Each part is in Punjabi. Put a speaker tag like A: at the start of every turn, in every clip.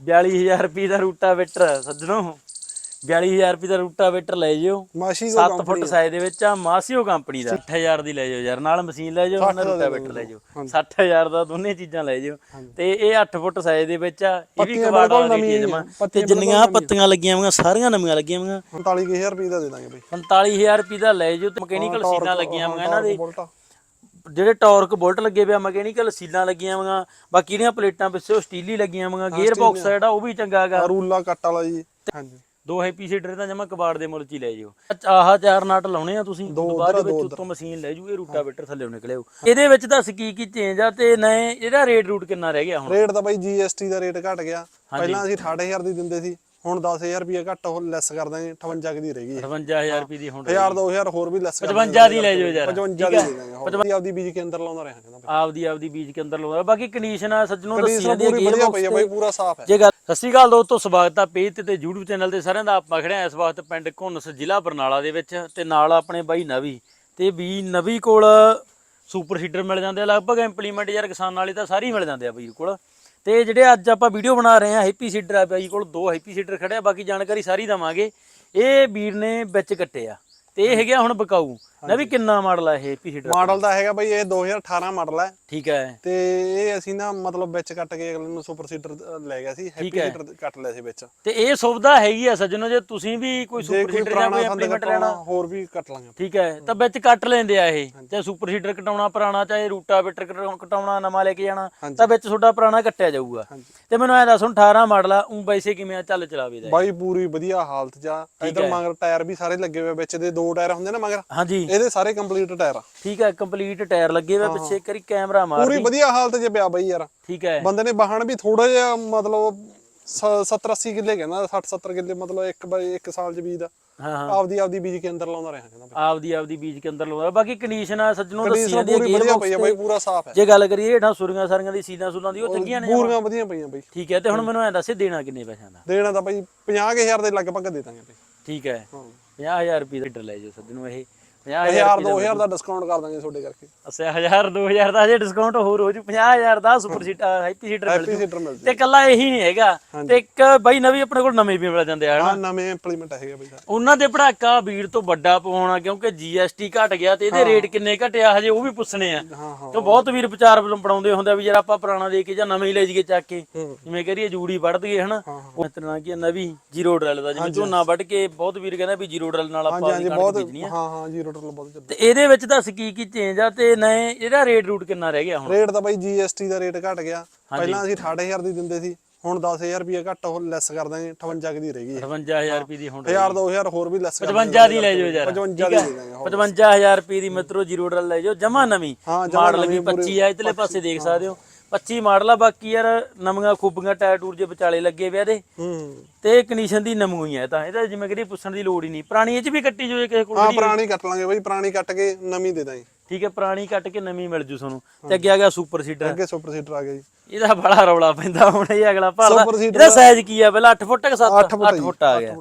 A: 42000 ਰੁਪਏ ਦਾ ਰੂਟਾਵੇਟਰ ਸੱਜਣੋ। 42000 ਰੁਪਏ ਦਾ ਰੂਟਾਵੇਟਰ ਲੈ ਜਿਓ।
B: ਮਾਸ਼ੀ
A: 7 ਫੁੱਟ ਸਾਈਜ਼ ਦੇ ਵਿੱਚ ਆ ਮਾਸੀਓ ਕੰਪਨੀ ਦਾ। 60000 ਦੀ ਲੈ ਜਾਓ ਯਾਰ ਨਾਲ ਮਸ਼ੀਨ ਲੈ ਜਾਓ ਨਾਲ ਰੂਟਾਵੇਟਰ ਲੈ ਜਾਓ। 60000 ਦਾ ਦੋਨੇ ਚੀਜ਼ਾਂ ਲੈ ਜਾਓ। ਤੇ ਇਹ 8 ਫੁੱਟ ਸਾਈਜ਼ ਦੇ ਵਿੱਚ ਆ ਇਹ ਵੀ ਕਬਾੜ ਵਾਲਾ ਹੈ ਜਮਾ ਤੇ ਜਿੰਨੀਆਂ ਪੱਤੀਆਂ ਲੱਗੀਆਂ ਹੋਈਆਂ ਸਾਰੀਆਂ ਨਵੀਆਂ ਲੱਗੀਆਂ ਹੋਈਆਂ।
B: 45000 ਰੁਪਏ ਦਾ ਦੇ ਦਾਂਗੇ ਬਈ।
A: 45000 ਰੁਪਏ ਦਾ ਲੈ ਜਾਓ ਤੇ ਮਕੈਨੀਕਲ ਸੀਲਾਂ ਲੱਗੀਆਂ ਹੋਈਆਂ ਇਹਨਾਂ ਦੇ। ਜਿਹੜੇ ਟਾਰਕ ਬੋਲਟ ਲੱਗੇ ਪਿਆ ਮਕੈਨੀਕਲ ਸੀਲਾਂ ਲੱਗੀਆਂ ਹੋਈਆਂ ਬਾਕੀ ਜਿਹੜੀਆਂ ਪਲੇਟਾਂ ਪਿੱਛੇ ਸਟੀਲੀ ਲੱਗੀਆਂ ਹੋਈਆਂ ਗੇਅਰ ਬਾਕਸ ਜਿਹੜਾ ਉਹ ਵੀ ਚੰਗਾ ਹੈਗਾ।
B: ਰੂਲਾ ਕੱਟ ਵਾਲਾ ਜੀ। ਹਾਂਜੀ।
A: ਦੋ ਹੈਪੀ ਸੀਟਰ ਤਾਂ ਜਮਾ ਕਬਾੜ ਦੇ ਮੁੱਲ ਚ ਹੀ ਲੈ ਜਿਓ। ਆਹ ਚਾਰ ਨਟ ਲਾਉਣੇ ਆ ਤੁਸੀਂ। ਬਾਅਦ ਵਿੱਚ ਉੱਤੋਂ ਮਸ਼ੀਨ ਲੈ ਜੂ ਇਹ ਰੂਟਾਵੇਟਰ ਥੱਲੇ ਨਿਕਲਿਓ। ਇਹਦੇ ਵਿੱਚ ਦੱਸ ਕੀ ਕੀ ਚੇਂਜ ਆ ਤੇ ਨਏ ਇਹਦਾ ਰੇਟ ਰੂਟ ਕਿੰਨਾ ਰਹਿ ਗਿਆ ਹੁਣ?
B: ਰੇਟ ਤਾਂ ਬਾਈ GST ਦਾ ਰੇਟ ਘਟ ਗਿਆ। ਪਹਿਲਾਂ ਅਸੀਂ 68000 ਦੀ ਦਿੰਦੇ ਸੀ। ਹੁਣ 10000 ਰੁਪਏ ਘੱਟ ਉਹ ਲੈਸ ਕਰ ਦਾਂਗੇ 58 ਕੁ ਦੀ ਰਹਿ ਗਈ
A: 55000 ਰੁਪਏ ਦੀ ਹੁਣ
B: 1000 2000 ਹੋਰ ਵੀ ਲੈਸ ਕਰ
A: 55 ਦੀ ਲੈ ਜਾਓ ਯਾਰ
B: 55 ਦੀ ਦੇ ਦਾਂਗੇ ਹੋਰ ਵੀ ਆਪਦੀ ਬੀਜ ਕੇ ਅੰਦਰ ਲਾਉਂਦਾ ਰਿਹਾ ਕਹਿੰਦਾ
A: ਆਪਦੀ ਆਪਦੀ ਬੀਜ ਕੇ ਅੰਦਰ ਲਾਉਂਦਾ ਬਾਕੀ ਕੰਡੀਸ਼ਨ ਆ ਸੱਜਣੋਂ ਦੱਸੀ ਜਾਂਦੀ ਹੈ
B: ਪੂਰੀ ਵਧੀਆ ਪਈ ਆ ਬਾਈ ਪੂਰਾ ਸਾਫ਼ ਹੈ।
A: ਜੇ ਗੱਲ ਸਤਿ ਸ਼੍ਰੀ ਅਕਾਲ ਦੋਸਤੋ ਸਵਾਗਤ ਆ ਪੇਜ ਤੇ ਤੇ YouTube ਚੈਨਲ ਤੇ ਸਾਰਿਆਂ ਦਾ। ਆਪਾਂ ਖੜਿਆ ਇਸ ਵਕਤ ਪਿੰਡ ਘੁੰਨਸ ਜ਼ਿਲ੍ਹਾ ਬਰਨਾਲਾ ਦੇ ਵਿੱਚ ਤੇ ਨਾਲ ਆਪਣੇ ਬਾਈ ਨਵੀ। ਤੇ ਵੀ ਨਵੀ ਕੋਲ ਸੁਪਰ ਸੀਡਰ ਮਿਲ ਜਾਂਦੇ ਆ। ਲਗਭਗ ਇੰਪਲੀਮੈਂਟ ਯਾਰ ਕਿਸਾਨ ਵਾਲੇ ਤਾਂ ਸਾਰੇ ਹੀ ਮਿਲ ਜਾਂਦੇ ਆ ਬਾਈ ਕੋਲ। ਤੇ ਜਿਹੜੇ ਅੱਜ ਆਪਾਂ ਵੀਡੀਓ ਬਣਾ ਰਹੇ ਆ ਹੈਪੀ ਸੀਡਰ ਆ, ਬਾਈ ਕੋਲ ਦੋ ਹੈਪੀ ਸੀਡਰ ਆ, ਬਾਕੀ ਜਾਣਕਾਰੀ ਸਾਰੀ ਦਵਾਂਗੇ। ਇਹ ਵੀਰ ਨੇ ਵਿੱਚ ਕੱਟੇ ਆ। ਤੇ ਇਹ ਹੈਗਾ ਹੁਣ ਬਕਾਊ। ਨਵੀ ਕਿੰਨਾ ਮਾਡਲ ਆ ਇਹ ਹੈਪੀ ਸੀਡਰ
B: ਮਾਡਲ ਦਾ ਹੈਗਾ ਬਾਈ ਇਹ 2018 ਮਾਡਲ ਹੈ
A: ਠੀਕ ਹੈ।
B: ਤੇ ਇਹ ਅਸੀਂ ਨਾ ਮਤਲਬ ਵਿੱਚ ਕੱਟ ਕੇ ਅਗਲੇ ਨੂੰ ਸੁਪਰ ਸੀਟਰ ਲੈ ਗਿਆ ਸੀ ਹੈਪੀ ਸੀਟਰ ਕੱਟ ਲਿਆ ਸੀ ਵਿੱਚ।
A: ਤੇ ਇਹ ਸੁਵਿਧਾ ਹੈਗੀ ਆ ਸੱਜਣੋ ਜੇ ਤੁਸੀਂ ਵੀ ਕੋਈ
B: ਜੇ
A: ਸੁਪਰ ਸੀਡਰ ਜਾਂ ਕੋਈ ਇੰਪਲੀਮੈਂਟ ਲੈਣਾ।
B: ਹੋਰ ਵੀ ਕੱਟ ਲਾਂਗੇ।
A: ਠੀਕ ਹੈ ਤਾਂ ਵਿੱਚ ਕੱਟ ਲੈਂਦੇ ਆ ਇਹ। ਚਾਹੇ ਸੁਪਰ ਸੀਡਰ ਕਟਾਉਣਾ ਪੁਰਾਣਾ ਚਾਹੇ ਰੂਟਾਵੇਟਰ ਕਟਾਉਣਾ- ਕਟਾਉਣਾ ਨਵਾਂ ਲੈ ਕੇ ਜਾਣਾ ਤਾਂ ਵਿੱਚ ਤੁਹਾਡਾ ਪੁਰਾਣਾ ਕੱਟਿਆ ਜਾਊਗਾ। ਤੇ ਮੈਨੂੰ ਐ ਦੱਸ ਹੁਣ 18 ਮਾਡਲ ਆ ਉਹ ਵੈਸੇ ਕਿਵੇਂ ਆ ਚੱਲ ਚਲਾਵੇ ਦਾ।
B: ਬਾਈ ਪੂਰੀ ਵਧੀਆ ਹਾਲਤ ਆ। ਇਧਰ ਮਗਰ ਟਾਇਰ ਵੀ ਸਾਰੇ ਲੱਗੇ ਹੋਏ ਵਿੱਚ ਦੇ ਦੋ ਟਾਇਰ ਹੁੰਦੇ ਨਾ ਮਗਰ?
A: ਹਾਂਜੀ।
B: ਇਹਦੇ ਸਾਰੇ ਕੰਪਲੀਟ ਟਾਇਰ ਆ।
A: ਠੀਕ ਹੈ ਕੰਪਲੀਟ ਟਾਇਰ ਲੱਗੇ ਆ, ਪਿੱਛੇ ਇੱਕ ਵਾਰੀ ਕੈਮਰਾ ਮਾਰ
B: ਪੂਰੀ ਵਧੀਆ ਹਾਲਤ 'ਚ ਪਿਆ ਬਾਈ ਯਾਰ।
A: ਠੀਕ ਹੈ
B: ਬੰਦੇ ਨੇ ਵਾਹਣ ਵੀ ਥੋੜਾ ਜਿਹਾ ਮਤਲਬ 70 80 ਕਿੱਲੇ ਕਹਿੰਦਾ 60 70 ਕਿੱਲੇ ਮਤਲਬ ਇੱਕ ਬਾਈ ਇੱਕ ਸਾਲ ਚ ਬੀਜ ਦਾ। ਆਪਦੀ ਆਪਦੀ ਬੀਜ ਕੇ ਅੰਦਰ ਲਾਉਂਦਾ ਰਿਹਾ ਕਹਿੰਦਾ
A: ਆਪਦੀ ਆਪਦੀ ਬੀਜ ਕੇ ਅੰਦਰ ਲਾਉਂਦਾ ਬਾਕੀ ਕੰਡੀਸ਼ਨ ਆ ਸੱਜਣੋਂ ਦੱਸੀ
B: ਕੰਡੀਸ਼ਨ
A: ਜਾਂਦੀ ਹੈ
B: ਪੂਰੀ
A: gear
B: ਵਧੀਆ ਪਈ ਆ ਬਾਈ ਪੂਰਾ ਸਾਫ਼ ਹੈ।
A: ਜੇ ਗੱਲ ਕਰੀਏ ਹੇਠਾਂ ਸੁਰੀਆਂ ਸਾਰੀਆਂ ਦੀ ਸੀਲਾਂ ਸੂਲਾਂ ਦੀ ਉਹ ਚੰਗੀਆਂ ਨੇ
B: ਪੂਰੀਆਂ ਵਧੀਆ ਪਈਆਂ ਬਾਈ।
A: ਠੀਕ ਹੈ ਤੇ ਹੁਣ ਮੈਨੂੰ ਐ ਦੱਸੇ ਦੇਣਾ ਕਿੰਨੇ ਪੈਸਿਆਂ ਦਾ?
B: ਦੇਣਾ ਤਾਂ ਬਾਈ 50000 ਦੇ ਲਗਭਗ ਦੇ ਦਾਂਗੇ ਬਾਈ।
A: ਠੀਕ ਹੈ। 50000 ਰੁਪਏ ਦਾ ਲੀਟਰ ਲੈ ਜਾਓ ਸੱਜਣੋਂ ਇਹ। 50000
B: 1000 2000 ਦਾ ਡਿਸਕਾਊਂਟ ਕਰ ਦਾਂਗੇ ਤੁਹਾਡੇ ਕਰਕੇ।
A: ਅੱਛਾ 1000 2000 ਦਾ ਹਜੇ ਡਿਸਕਾਊਂਟ ਹੋਰ ਹੋ ਜੂ 50000 ਦਾ ਸੁਪਰ ਸੀਟਰ ਹੈਪੀ ਸੀਟਰ ਮਿਲ ਜੂ। ਤੇ ਕੱਲਾ ਇਹੀ ਨਹੀਂ ਹੈਗਾ। ਤੇ ਇੱਕ ਬਾਈ ਨਵੀਂ ਆਪਣੇ ਕੋਲ ਨਵੇਂ ਵੀ ਮਿਲ ਜਾਂਦੇ ਆ
B: ਹਾਂ ਨਵੇਂ ਇੰਪਲੀਮੈਂਟ ਹੈਗੇ ਬਾਈ
A: ਉਹਨਾਂ ਦੇ ਪੜਾਕਾ ਵੀਰ ਤੋਂ ਵੱਡਾ ਪਵਾਉਣਾ ਕਿਉਂਕਿ GST ਘਟ ਗਿਆ ਤੇ ਇਹਦੇ ਰੇਟ ਕਿੰਨੇ ਘਟਿਆ ਹਜੇ ਉਹ ਵੀ ਪੁੱਛਣੇ ਆ। ਤੇ ਬਹੁਤ ਵੀਰ ਵਿਚਾਰ ਬਣਾਉਂਦੇ ਹੁੰਦੇ ਵੀ ਯਾਰ ਆਪਾਂ ਪੁਰਾਣਾ ਦੇ ਕੇ ਜਾਂ ਨਵੇਂ ਹੀ ਲੈ ਜੀਏ ਚੱਕ ਕੇ। ਜਿਵੇਂ ਕਰੀਏ ਜੂੜੀ ਵੱਢ ਦਈਏ ਹਨਾ? ਉਹ ਤਰ੍ਹਾਂ ਕੀ ਨਵੀਂ ਜ਼ੀਰੋ ਡਰਲ ਦਾ ਜਿਵੇਂ ਝੋਨਾ ਵੱਢ ਕੇ ਬਹੁਤ ਵੀਰ ਕਹਿੰਦਾ ਵੀ ਜ਼ੀਰੋ ਡਰਲ ਨਾਲ ਆਪਾਂ
B: ਹਾਂ ਹਾਂ ਜੀਰੋ ਟਰਲ ਬਹੁਤ ਚੱਲਦਾ।
A: ਤੇ ਇਹਦੇ ਵਿੱਚ ਦੱਸ ਕੀ ਕੀ ਚੇਂਜ ਆ ਤੇ ਨਏ ਇਹਦਾ ਰੇਟ ਰੂਟ ਕਿੰਨਾ ਰਹਿ ਗਿਆ ਹੁਣ?
B: ਰੇਟ ਤਾਂ ਬਾਈ GST ਦਾ ਰੇਟ ਘਟ ਗਿਆ। ਪਹਿਲਾਂ ਅਸੀਂ 68000 ਦੀ ਦਿੰਦੇ ਸੀ ਹੁਣ 10000 ਰੁਪਏ ਘੱਟ ਉਹ ਲੈਸ ਕਰ ਦਾਂਗੇ 58 ਕੁ ਦੀ ਰਹਿ ਗਈ
A: 55000 ਰੁਪਏ ਦੀ ਹੁਣ
B: 1000 2000 ਹੋਰ ਵੀ ਲੈਸ ਕਰ
A: 55 ਦੀ ਲੈ ਜਾਓ ਯਾਰ।
B: 55 ਦੀ ਦੇ ਦਾਂਗੇ ਹੋਰ।
A: 55000 ਰੁਪਏ ਦੀ ਮਿੱਤਰੋ ਜ਼ੀਰੋ ਡਰਲ ਲੈ ਜਾਓ। ਜਮਾ ਨਵੀਂ। ਮਾਡਲ ਵੀ 25 ਆ ਇਧਰਲੇ ਪਾਸੇ ਦੇਖ ਸਕਦੇ ਹੋ। 25 ਮਾਡਲ ਆ ਬਾਕੀ ਯਾਰ ਨਵੀਆਂ ਖੂਬੀਆਂ ਟਾਇਰ ਟੂਰ ਜੇ ਵਿਚਾਲੇ ਲੱਗੇ ਵਿਆ ਦੇ
B: ਹੂੰ।
A: ਤੇ ਕੰਡੀਸ਼ਨ ਦੀ ਨਮੂ ਹੀ ਤਾਂ। ਇਹਦਾ ਜਿਵੇਂ ਕਿ ਪੁੱਛਣ ਦੀ ਲੋੜ ਹੀ ਨਹੀਂ। ਪੁਰਾਣੀ ਇਹ ਚ ਵੀ ਕੱਟੀ ਜੋ ਕਿਸੇ ਕੋਲ
B: ਹਾਂ ਪੁਰਾਣੀ ਕੱਟ ਲਾਂਗੇ ਬਾਈ ਪੁਰਾਣੀ ਕੱਟ ਕੇ ਨਵੀਂ ਦੇ ਦਾਂਗੇ।
A: ਠੀਕ ਹੈ ਪੁਰਾਣੀ ਕੱਟ ਕੇ ਨਵੀਂ ਮਿਲ ਜੂ ਤੁਹਾਨੂੰ। ਤੇ ਅੱਗੇ ਆ ਗਿਆ ਸੁਪਰ ਸੀਡਰ
B: ਅੱਗੇ ਸੁਪਰ ਸੀਟਰ ਆ ਗਿਆ ਜੀ।
A: ਇਹਦਾ ਬੜਾ ਰੌਲਾ ਪੈਂਦਾ ਹੁਣ ਇਹ ਅਗਲਾ ਭਾਲਦਾ। ਇਹਦਾ ਸਾਈਜ਼ ਕੀ ਆ? ਪਹਿਲਾਂ 8 ਫੁੱਟ ਕਿ 7
B: ਅੱਠ ਫੁੱਟ
A: 8 ਫੁੱਟ ਆ ਗਿਆ।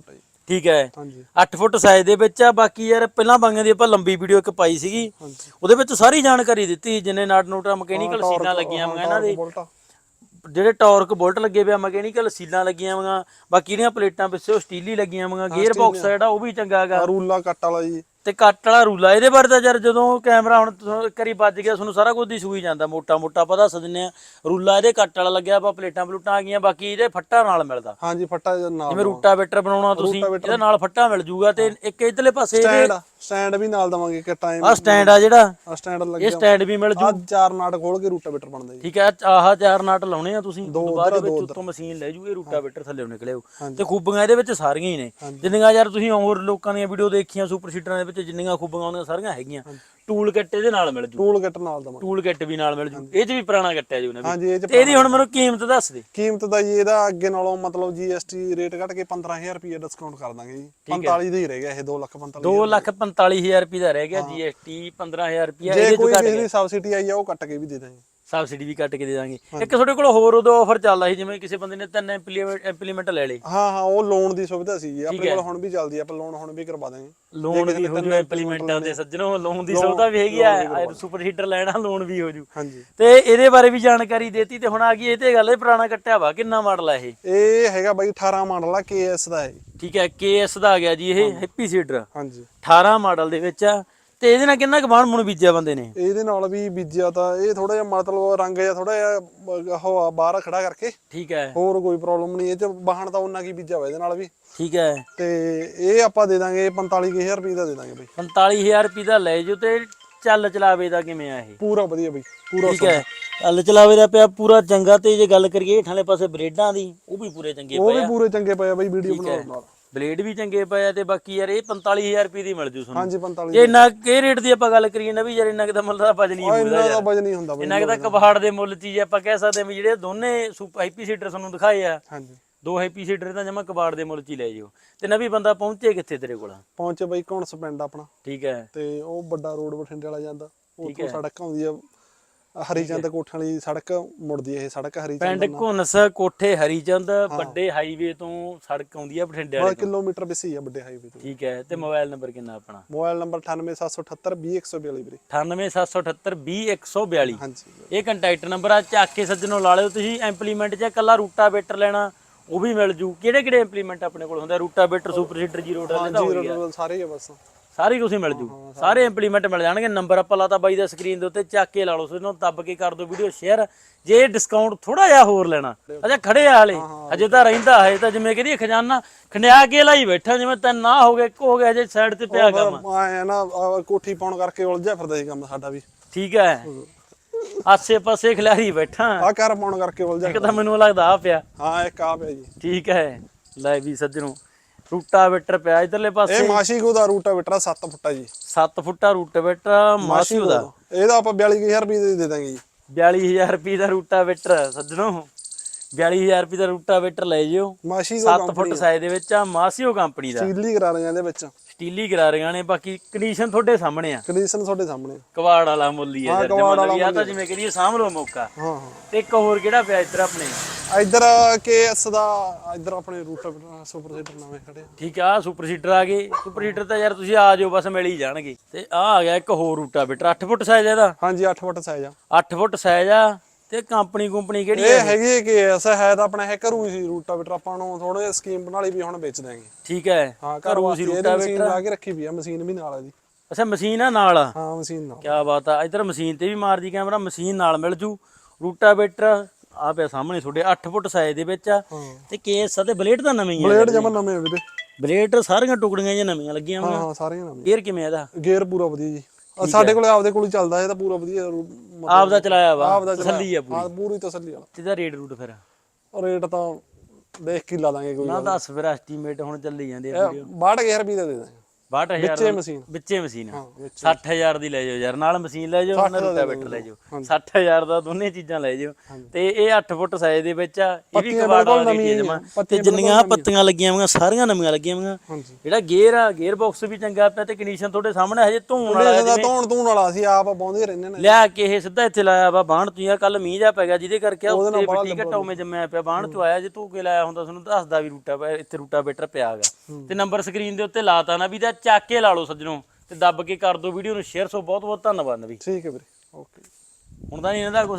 A: ਠੀਕ ਹੈ।
B: ਹਾਂਜੀ।
A: 8 ਫੁੱਟ ਸਾਈਜ਼ ਦੇ ਵਿੱਚ ਆ ਬਾਕੀ ਯਾਰ ਪਹਿਲਾਂ ਬਾਂਗਾਂ ਦੀ ਆਪਾਂ ਲੰਬੀ ਵੀਡੀਓ ਇੱਕ ਪਾਈ ਸੀਗੀ।
B: ਹਾਂਜੀ।
A: ਉਹਦੇ ਵਿੱਚ ਸਾਰੀ ਜਾਣਕਾਰੀ ਦਿੱਤੀ ਜਿੰਨੇ ਨਾਟ ਨੂਟਾ ਮਕੈਨੀਕਲ ਸੀਲਾਂ ਲੱਗੀਆਂ ਹੋਈਆਂ ਇਹਨਾਂ ਦੇ। ਜਿਹੜੇ ਟਾਰਕ ਬੋਲਟ ਲੱਗੇ ਪਿਆ ਮਕੈਨੀਕਲ ਸੀਲਾਂ ਲੱਗੀਆਂ ਹੋਈਆਂ ਬਾਕੀ ਜਿਹੜੀਆਂ ਪਲੇਟਾਂ ਪਿੱਛੇ ਸਟੀਲੀ ਲੱਗੀਆਂ ਹੋਈਆਂ ਗੇਅਰ ਬਾਕਸ ਜਿਹੜਾ ਉਹ ਵੀ ਚੰਗਾ ਹੈਗਾ।
B: ਰੂਲਾ ਕੱਟ ਵਾਲਾ ਜੀ।
A: ਤੇ ਕੱਟ ਵਾਲਾ ਰੂਲਾ ਇਹਦੇ ਬਾਰੇ ਤਾਂ ਯਾਰ ਜਦੋਂ ਕੈਮਰਾ ਹੁਣ ਤੁਹਾਨੂੰ ਇੱਕ ਵਾਰੀ ਵੱਜ ਗਿਆ ਤੁਹਾਨੂੰ ਸਾਰਾ ਕੁਝ ਦਿਸੂ ਹੀ ਜਾਂਦਾ ਮੋਟਾ ਮੋਟਾ ਆਪਾਂ ਦੱਸ ਦਿੰਨੇ ਆ ਰੂਲਾ ਇਹਦੇ ਕੱਟ ਵਾਲਾ ਲੱਗਿਆ ਆਪਾਂ ਪਲੇਟਾਂ ਪਲੂਟਾਂ ਆ ਗਈਆਂ ਬਾਕੀ ਇਹਦੇ ਫੱਟਾ ਨਾਲ ਮਿਲਦਾ।
B: ਹਾਂਜੀ ਫੱਟਾ ਜਿਹਾ ਨਾਲ
A: ਜਿਵੇਂ ਰੂਟਾਵੇਟਰ ਬਣਾਉਣਾ ਤੁਸੀਂ ਇਹਦੇ ਨਾਲ ਫੱਟਾ ਮਿਲ ਜੂਗਾ ਤੇ ਇੱਕ ਇਧਰਲੇ ਪਾਸੇ ਇਹਦੇ
B: ਸਟੈਂਡ ਸਟੈਂਡ ਵੀ ਨਾਲ ਦਵਾਂਗੇ ਕਿ ਟਾਈਮ
A: ਆ ਸਟੈਂਡ ਆ ਜਿਹੜਾ
B: ਆ ਸਟੈਂਡ
A: ਇਹ
B: ਲੱਗਿਆ।
A: ਸਟੈਂਡ ਵੀ ਮਿਲ ਜੂ।
B: ਆ ਚਾਰ ਨਾਟ ਖੋਲ ਕੇ ਰੂਟਾਵੇਟਰ ਬਣਦਾ ਜੀ।
A: ਠੀਕ ਹੈ ਆਹ ਚਾਰ ਨਟ ਲਾਉਣੇ ਆ ਤੁਸੀਂ ਬਾਅਦ ਦੇ ਵਿੱਚ ਉੱਤੋਂ ਮਸ਼ੀਨ ਲੈ ਜੂ ਇਹ ਰੂਟਾਵੇਟਰ ਥੱਲੇ ਨਿਕਲਿਓ ਤੇ ਖੂਬੀਆਂ ਇਹਦੇ ਵਿੱਚ ਸਾਰੀਆਂ ਹੀ ਨੇ। ਜਿੰਨੀਆਂ ਯਾਰ ਤੁਸੀਂ ਹੋਰ ਲੋਕਾਂ ਦੀਆਂ ਵੀਡੀਓ ਦੇਖੀਆਂ ਸੁਪਰ ਸੀਟਰਾਂ ਦੇ ਵਿੱਚ ਜਿੰਨੀਆਂ ਖੂਬੀਆਂ ਆਉਂਦੀਆਂ ਸਾਰੀਆਂ ਹੈਗੀਆਂ ਟੂਲ ਕਿੱਟ ਇਹਦੇ ਨਾਲ ਮਿਲ ਜੂ।
B: ਟੂਲ ਕਿੱਟ ਨਾਲ ਦਵਾਂਗੇ
A: ਟੂਲ ਕਿੱਟ ਵੀ ਨਾਲ ਮਿਲ ਜੂ। ਇਹ ਚ ਵੀ ਪੁਰਾਣਾ ਕੱਟਿਆ ਜੂ ਨੇ ਵੀ।
B: ਹਾਂਜੀ ਇਹ ਚ
A: ਇਹਦੀ ਹੁਣ ਮੈਨੂੰ ਕੀਮਤ ਦੱਸ ਦੇ।
B: ਕੀਮਤ ਦਾ ਜੀ ਇਹਦਾ ਅੱਗੇ ਨਾਲੋਂ ਮਤਲਬ GST ਰੇਟ ਘਟ ਕੇ 15000 ਰੁਪਏ ਡਿਸਕਾਊਂਟ ਕਰ ਦਾਂਗੇ ਜੀ। 45 ਦਾ ਹੀ ਰਹਿ ਗਿਆ ਇਹ 2 ਲੱਖ 45
A: 2 ਲੱਖ 45000 ਰੁਪਏ ਦਾ ਰਹਿ ਗਿਆ GST 15000 ਰੁਪਏ
B: ਜੇ
A: ਇਹਦੇ ਚ
B: ਕੋਈ
A: ਘੱਟ
B: ਕਿਸੇ ਦੀ ਸਬਸਿਡੀ ਆਈ ਆ ਉਹ ਕੱਟ ਕੇ ਵੀ ਦੇ ਦਾਂਗੇ।
A: ਸਬਸਿਡੀ ਵੀ ਕੱਟ ਕੇ ਦੇ ਦਾਂਗੇ। ਇੱਕ ਤੁਹਾਡੇ ਕੋਲ ਹੋਰ ਉਦੋਂ ਆਫਰ ਚੱਲਦਾ ਸੀ ਜਿਵੇਂ ਕਿਸੇ ਬੰਦੇ ਨੇ ਤਿੰਨ ਇੰਪਲੀਮੈਂਟ ਲੈ ਲਏ।
B: ਹਾਂ ਹਾਂ ਉਹ ਲੋਨ ਦੀ ਸੁਵਿਧਾ ਸੀ ਜੀ। ਆਪਣੇ ਕੋਲ ਹੁਣ ਵੀ ਚੱਲਦੀ ਆ ਆਪਾਂ ਲੋਨ ਹੁਣ ਵੀ ਕਰਵਾ ਦਾਂਗੇ।
A: ਲੋਨ ਵੀ ਹੋ ਜੂ ਇੰਪਲੀਮੈਂਟਾਂ ਦੇ ਸੱਜਣੋ ਲੋਨ ਦੀ ਸੁਵਿਧਾ ਵੀ ਹੈਗੀ ਆ। ਸੁਪਰ ਹੀਟਰ ਲੈਣਾ ਲੋਨ ਵੀ ਹੋ ਜੂ
B: ਹਾਂਜੀ।
A: ਤੇ ਇਹਦੇ ਬਾਰੇ ਵੀ ਜਾਣਕਾਰੀ ਦੇਤੀ ਤੇ ਹੁਣ ਆ ਗਈ ਇਹ ਤੇ ਗੱਲ ਇਹ ਪੁਰਾਣਾ ਕੱਟਿਆ ਵਾ। ਕਿੰਨਾ ਮਾਡਲ ਆ ਇਹ?
B: ਇਹ ਹੈਗਾ ਬਾਈ 18 ਮਾਡਲ ਆ KS ਦਾ ਹੈ।
A: ਠੀਕ ਹੈ KS ਦਾ ਆ ਗਿਆ ਜੀ ਇਹ ਹੈਪੀ ਸੀਡਰ
B: ਹਾਂਜੀ।
A: 18 ਮਾਡਲ ਦੇ ਵਿੱਚ ਆ। ਤੇ ਇਹਦੇ ਨਾਲ ਕਿੰਨਾ ਕੁ ਬਾਣ ਮੁਣ ਬੀਜਿਆ ਬੰਦੇ ਨੇ?
B: ਇਹਦੇ ਨਾਲ ਵੀ ਬੀਜਿਆ ਤਾਂ ਇਹ ਥੋੜਾ ਜਿਹਾ ਮਤਲਬ ਰੰਗ ਜਿਹਾ ਥੋੜਾ ਜਿਹਾ ਹਵਾ ਬਾਹਰ ਖੜਾ ਕਰਕੇ।
A: ਠੀਕ ਹੈ।
B: ਹੋਰ ਕੋਈ ਪ੍ਰੋਬਲਮ ਨਹੀਂ ਇਹ ਚ ਬਾਹਣ ਤਾਂ ਉਹਨਾਂ ਕੀ ਬੀਜਿਆ ਹੋਇਆ ਇਹਦੇ ਨਾਲ ਵੀ।
A: ਠੀਕ ਹੈ।
B: ਤੇ ਇਹ ਆਪਾਂ ਦੇ ਦਾਂਗੇ 45000 ਰੁਪਏ ਦਾ ਦੇ ਦਾਂਗੇ ਬਾਈ।
A: 45000 ਰੁਪਏ ਦਾ ਲੈ ਜੋ ਤੇ ਚੱਲ ਚਲਾਵੇ ਦਾ ਕਿਵੇਂ ਆ ਇਹ?
B: ਪੂਰਾ ਵਧੀਆ ਬਾਈ ਪੂਰਾ
A: ਠੀਕ ਹੈ। ਚੱਲ ਚਲਾਵੇ ਦਾ ਪਿਆ ਪੂਰਾ ਚੰਗਾ ਤੇ ਜੇ ਗੱਲ ਕਰੀਏ ਹੇਠਾਂਲੇ ਪਾਸੇ ਬ੍ਰੇਡਾਂ ਦੀ ਉਹ ਵੀ ਪੂਰੇ ਚੰਗੇ
B: ਉਹ
A: ਪਏ
B: ਵੀ
A: ਆ।
B: ਪੂਰੇ ਚੰਗੇ ਪਏ ਆ ਬਾਈ ਵੀਡੀਓ ਬਣਾਉਣ ਨਾਲ।
A: ਬਲੇਡ ਵੀ ਚੰਗੇ ਪਏ ਆ ਤੇ ਬਾਕੀ ਯਾਰ ਇਹ 45000 ਰੁਪਏ ਦੀ ਮਿਲ ਜੂ ਤੁਹਾਨੂੰ।
B: ਹਾਂਜੀ 45
A: ਜੇ ਇੰਨਾ ਕੇ ਰੇਟ ਦੀ ਆਪਾਂ ਗੱਲ ਕਰੀਏ ਨਾ ਵੀ ਯਾਰ ਇੰਨਾ ਕਿ ਤਾਂ ਮੁੱਲ ਦਾ ਵਜਨ ਹੀ
B: ਆ
A: ਹੁੰਦਾ
B: ਇੰਨਾ ਦਾ ਵਜਨ ਨਹੀਂ ਹੁੰਦਾ
A: ਇੰਨਾ ਕਿ ਤਾਂ ਕਬਾੜ ਦੇ ਮੁੱਲ ਚੀਜ਼ ਆਪਾਂ ਕਹਿ ਸਕਦੇ ਵੀ ਜਿਹੜੇ ਦੋਨੇ ਹਾਈਪੀ ਸੀਟਰ ਤੁਹਾਨੂੰ ਦਿਖਾਏ ਆ
B: ਹਾਂਜੀ।
A: ਦੋ ਹਾਈਪੀ ਸੀਟਰ ਤਾਂ ਜਮਾ ਕਬਾੜ ਦੇ ਮੁੱਲ ਚ ਹੀ ਲੈ ਜਿਓ। ਤੇ ਨਵੀਂ ਬੰਦਾ ਪਹੁੰਚੇ ਕਿੱਥੇ ਤੇਰੇ ਕੋਲ?
B: ਪਹੁੰਚੇ ਬਾਈ ਕੌਣ ਪਿੰਡ ਆਪਣਾ।
A: ਠੀਕ ਹੈ।
B: ਤੇ ਉਹ ਵੱਡਾ ਰੋਡ ਬਠਿੰਡੇ ਵਾਲਾ ਜਾਂਦਾ ਉੱਥੋਂ ਸੜਕ ਆਉਂਦੀ ਆ ਹਰੀਚੰਦ ਕੋਠਾਂ ਵਾਲੀ ਸੜਕ ਮੁੜਦੀ ਇਹ ਸੜਕ ਹਰੀਚੰਦ
A: ਪਿੰਡ ਘੁੰਨਸ ਕੋਠੇ ਹਰੀਚੰਦ ਵੱਡੇ ਹਾਈਵੇ ਤੋਂ ਸੜਕ ਆਉਂਦੀ ਆ ਬਠਿੰਡੇ ਵਾਲੇ
B: 10 ਕਿਲੋਮੀਟਰ ਵਿਸੀ ਆ ਵੱਡੇ ਹਾਈਵੇ ਤੋਂ।
A: ਠੀਕ ਹੈ ਤੇ ਮੋਬਾਈਲ ਨੰਬਰ ਕਿੰਨਾ ਆਪਣਾ?
B: ਮੋਬਾਈਲ ਨੰਬਰ 98778 ਵੀਰੇ।
A: 98778 20142
B: ਹਾਂਜੀ।
A: ਇਹ ਕੰਟੈਕਟ ਨੰਬਰ ਆ ਚੱਕ ਕੇ ਸੱਜਣੋਂ ਲਾ ਲਿਓ ਤੁਸੀਂ ਇੰਪਲੀਮੈਂਟ ਜਾਂ ਕੱਲਾ ਰੂਟਾਵੇਟਰ ਲੈਣਾ ਉਹ ਵੀ ਮਿਲ ਜੂ। ਕਿਹੜੇ ਕਿਹੜੇ ਇੰਪਲੀਮੈਂਟ ਆਪਣੇ ਕੋਲ ਹੁੰਦੇ ਰੂਟਾਵੇਟਰ ਸੁਪਰ ਸੀਡਰ ਜੀਰੋ ਡਾਲੇ ਦਾ ਹੋ ਗਿਆ।
B: ਸਾਰੇ ਹੀ ਆ ਬਸ।
A: ਸਾਰੇ ਕੁਝ ਮਿਲ ਜੂ। ਸਾਰੇ ਇੰਪਲੀਮੈਂਟ ਮਿਲ ਜਾਣਗੇ। ਨੰਬਰ ਆਪਾਂ ਲਾਤਾ ਬਾਈ ਦਾ ਸਕਰੀਨ ਦੇ ਉੱਤੇ ਚੱਕ ਕੇ ਲਾ ਲਓ। ਸੋ ਦੱਬ ਕੇ ਕਰ ਦਿਓ ਵੀਡੀਓ ਸ਼ੇਅਰ ਜੇ ਡਿਸਕਾਊਂਟ ਥੋੜਾ ਜਿਹਾ ਹੋਰ ਲੈਣਾ। ਅਜਾ ਖੜੇ ਆ ਹਲੇ। ਅਜੇ ਤਾਂ ਰਹਿੰਦਾ ਹੈ ਤਾਂ। ਜਿਵੇਂ ਕਹਦੀ ਖਜ਼ਾਨਾ ਖੰਡਿਆ ਕੇ ਲਾਈ ਬੈਠਾ। ਜਿਵੇਂ ਤੈਨ ਨਾ ਹੋ ਗਿਆ ਇੱਕ ਹੋ ਗਿਆ ਜੇ ਸਾਈਡ ਤੇ ਪਿਆ ਕੰਮ।
B: ਆਏ ਨਾ ਕੋਠੀ ਪਾਉਣ ਕਰਕੇ ਉਲਝਿਆ ਫਿਰਦਾ ਸੀ ਕੰਮ ਸਾਡਾ ਵੀ।
A: ਠੀਕ ਹੈ। ਆਸੇ ਪਾਸੇ ਖਿਲਾਰੀ ਬੈਠਾ।
B: ਆਹ ਘਰ ਪਾਉਣ ਕਰਕੇ ਉਲਝਿਆ
A: ਇੱਕ ਤਾਂ ਮੈਨੂੰ ਲੱਗਦਾ ਆ ਪਿਆ।
B: ਹਾਂ ਇੱਕ ਆ ਪਿਆ ਜੀ।
A: ਠੀਕ ਹੈ। ਲੈ ਵੀ ਸੱਜਣੋ। ਰੂਟਾਵੇਟਰ ਪਿਆ ਇਧਰਲੇ ਪਾਸੇ।
B: ਇਹ ਮਾਸ਼ੀ ਕੋ ਦਾ ਰੂਟਾ ਬਿਟਰਾ 7 ਫੁੱਟਾ ਜੀ।
A: 7 ਫੁੱਟਾ ਰੂਟਾਵੇਟਰ ਮਾਸੀਓ ਦਾ।
B: ਇਹਦਾ ਆਪਾਂ 42000 ਰੁਪਏ ਦੇ ਦੇ ਦਾਂਗੇ ਜੀ।
A: 42000 ਰੁਪਏ ਦਾ ਰੂਟਾਵੇਟਰ ਸੱਜਣੋ। 42000 ਰੁਪਏ ਦਾ ਰੂਟਾਵੇਟਰ ਲੈ ਜਿਓ।
B: ਮਾਸ਼ੀ ਕੋ
A: 7 ਫੁੱਟ ਸਾਈਜ਼ ਦੇ ਵਿੱਚ ਆ ਮਾਸੀਓ ਕੰਪਨੀ ਦਾ।
B: ਸੀਲੀ ਕਰਾ ਰਹੇ ਇਹਦੇ ਵਿੱਚ।
A: ਸਟੀਲੀ ਕਰਾ ਰਹੀਆਂ ਨੇ ਬਾਕੀ ਕੰਡੀਸ਼ਨ ਤੁਹਾਡੇ ਸਾਹਮਣੇ ਆ।
B: ਕੰਡੀਸ਼ਨ ਤੁਹਾਡੇ ਸਾਹਮਣੇ ਆ।
A: ਕਵਾੜ ਵਾਲਾ ਮੁੱਲ ਹੀ ਹੈ
B: ਹਾਂ,
A: ਜਰ
B: ਕਬਾੜ
A: ਜਮਾ ਆ ਤਾਂ ਜਿਵੇਂ ਕਰੀਏ ਸਾਂਭ ਲਓ ਮੌਕਾ।
B: ਹਾਂ ਹਾਂ।
A: ਤੇ ਇੱਕ ਹੋਰ ਕਿਹੜਾ ਪਿਆ ਇੱਧਰ ਆਪਣੇ?
B: ਇੱਧਰ ਕੇਐਸ ਦਾ ਇੱਧਰ ਆਪਣੇ ਰੂਟਾ ਸੁਪਰ ਸੀਟਰ ਨਵੇਂ ਖੜੇ ਆ।
A: ਠੀਕ ਆ ਸੁਪਰ ਸੀਟਰ ਆ ਗਏ। ਸੁਪਰ ਸੀਟਰ ਤਾਂ ਯਾਰ ਤੁਸੀਂ ਆ ਜਾਓ ਬਸ ਮਿਲ ਹੀ ਜਾਣਗੇ। ਤੇ ਆ ਆ ਗਿਆ ਇੱਕ ਹੋਰ ਰੂਟਾ ਬੇਟਰ 8 ਫੁੱਟ ਸਾਈਜ਼ ਇਹਦਾ।
B: ਹਾਂਜੀ 8 ਫੁੱਟ ਸਾਈਜ਼ ਆ।
A: 8 ਫੁੱਟ ਸਾਈਜ਼ ਆ। ਤੇ ਕੰਪਨੀ ਕੁੰਪਨੀ ਕਿਹੜੀ
B: ਇਹ
A: ਹੈ
B: ਹੈਗੀ ਹੈ ਕੇਐਸ ਹੈ ਤਾਂ ਆਪਣਾ ਇਹ ਘਰੂ ਸੀ ਰੂਟਾ ਬਿਟਰ ਆਪਾਂ ਨੂੰ ਥੋੜੇ ਜਿਹਾ ਸਕੀਮ ਬਣਾ ਲਈ ਵੀ ਹੁਣ ਵੇਚ ਦਾਂਗੇ
A: ਠੀਕ ਹੈ
B: ਹਾਂ ਘਰ
A: ਸੀ
B: ਇਹਦੀ
A: ਰੂਟਾ
B: ਮਸ਼ੀਨ ਲਾ ਕੇ ਰੱਖੀ ਵੀ ਆ ਮਸ਼ੀਨ ਵੀ ਨਾਲ ਆ ਜੀ
A: ਅੱਛਾ ਮਸ਼ੀਨ ਆ ਨਾਲ?
B: ਹਾਂ ਮਸ਼ੀਨ ਨਾਲ।
A: ਕੀ ਬਾਤ ਆ ਇਧਰ ਮਸ਼ੀਨ ਤੇ ਵੀ ਮਾਰਦੀ ਕੈਮਰਾ ਮਸ਼ੀਨ ਨਾਲ ਮਿਲ ਜੂ। ਰੂਟਾਵੇਟਰ ਆ ਪਿਆ ਸਾਹਮਣੇ ਤੁਹਾਡੇ 8 ਫੁੱਟ ਸਾਈਜ਼ ਦੇ ਵਿੱਚ ਆ। ਤੇ ਕੇਸ ਅਤੇ ਬਲੇਡ ਤਾਂ ਨਵੇਂ ਆ
B: ਬਲੇਡ ਜਮਾ ਨਵੇਂ ਆ ਵੀਰੇ।
A: ਬਲੇਡ ਸਾਰੀਆਂ ਟੁਕੜੀਆਂ ਜਿਹੀਆਂ ਨਵੀਆਂ ਲੱਗੀਆਂ
B: ਹਾਂ ਹਾਂ ਸਾਰੀਆਂ ਨਵੇਂ
A: ਗੇਅਰ ਕਿਵੇਂ ਆ ਇਹਦਾ?
B: ਗੇਅਰ ਪੂਰਾ ਵਧੀਆ ਜੀ। ਸਾਡੇ ਕੋਲੇ ਆਪਦੇ ਕੋਲ ਹੀ ਚੱਲਦਾ ਇਹ ਤਾਂ ਪੂਰਾ ਵਧੀਆ ਮਤਲਬ
A: ਆਪ ਦਾ ਚਲਾਇਆ ਵਾ
B: ਆਪਦਾ ਚਲਾਇਆ।
A: ਤਸੱਲੀ ਆ ਪੂਰੀ।
B: ਹਾਂ ਪੂਰੀ ਤਸੱਲੀ ਵਾਲਾ
A: ਤੇ ਇਹਦਾ ਰੇਟ ਰੂਟ ਫਿਰ?
B: ਔਰ ਰੇਟ ਤਾਂ ਦੇਖ ਕੇ ਹੀ ਲਾ ਦਾਂਗੇ ਕੋਈ
A: ਨਾ ਦੱਸ ਫਿਰ ਐਸਟੀਮੇਟ ਹੁਣ ਚੱਲੀ ਜਾਂਦੀ ਆ ਵੀਡੀਓ।
B: 62000 ਰੁਪਏ ਦਾ ਦੇ ਦਾਂਗੇ।
A: 62000
B: ਵਿੱਚੇ ਮਸ਼ੀਨ।
A: ਵਿੱਚੇ ਮਸ਼ੀਨ
B: ਹਾਂ ਵਿੱਚ
A: 60000 ਦੀ ਲੈ ਜਾਓ ਯਾਰ ਨਾਲ ਮਸ਼ੀਨ ਲੈ ਜਾਓ ਨਾਲ ਰੂਟਾਵੇਟਰ ਲੈ ਜਾਓ। 60000 ਦਾ ਦੋਨੇ ਚੀਜ਼ਾਂ ਲੈ ਜਾਓ। ਤੇ ਇਹ 8 ਫੁੱਟ ਸਾਈਜ਼ ਦੇ ਵਿੱਚ ਆ ਇਹ ਵੀ ਕਬਾੜ ਵਾਲਾ ਚੀਜ਼ ਮਾ ਤੇ ਜਿੰਨੀਆਂ ਪੱਤੀਆਂ ਲੱਗੀਆਂ ਹੋਈਆਂ ਸਾਰੀਆਂ ਨਵੀਆਂ ਲੱਗੀਆਂ ਹੋਈਆਂ।
B: ਹਾਂਜੀ।
A: ਜਿਹੜਾ ਗੇਅਰ ਆ ਗੇਅਰ ਬਾਕਸ ਵੀ ਚੰਗਾ ਪਿਆ ਤੇ ਕੰਡੀਸ਼ਨ ਤੁਹਾਡੇ ਸਾਹਮਣੇ ਹਜੇ ਧੋਣ ਵਾਲਾ
B: ਇਹਦਾ ਧੋਣ ਧੂਣ ਵਾਲਾ ਸੀ ਆਪ ਪਾਉਂਦੇ ਰਹਿੰਦੇ ਨੇ।
A: ਲਿਆ ਕੇ ਇਹ ਸਿੱਧਾ ਇੱਥੇ ਲਾਇਆ ਵਾ ਬਾਣ ਤੂੰ ਆ ਕੱਲ ਮੀਂਹ ਜਾ ਪੈ ਗਿਆ ਜਿਹਦੇ ਕਰਕੇ ਉੱਤੇ ਮਿੱਟੀ ਘਟਾਉ ਮੇ ਜੰਮਿਆ ਪਿਆ। ਬਾਣ ਚ ਆਇਆ ਜੇ ਤੂੰ ਕੇ ਲਾਇਆ ਹੁੰਦਾ ਤੁਹਾਨੂੰ ਦੱਸਦਾ ਵੀ ਰੂਟਾ ਪਿਆ ਇੱਥੇ ਰੂਟਾ ਬੈਟਰ ਪਿਆ ਹੈਗਾ ਤੇ ਨੰਬਰ ਸਕਰੀਨ ਦੇ ਉੱਤੇ ਲਾਤਾ ਨਾ ਵੀ ਤਾਂ ਚੱਕ ਕੇ ਲਾ ਲਓ ਸੱਜਣੋ ਤੇ ਦੱਬ ਕੇ ਕਰ ਦਿਓ ਵੀਡੀਓ ਨੂੰ। ਸ਼ੇਅਰ ਸੋ ਬਹੁਤ ਬਹੁਤ ਧੰਨਵਾਦ ਨਵੀ।
B: ਠੀਕ ਹੈ ਵੀਰੇ ਓਕੇ।
A: ਹੁਣ ਤਾਂ ਨਹੀਂ ਇਹਦਾ ਕੁਛ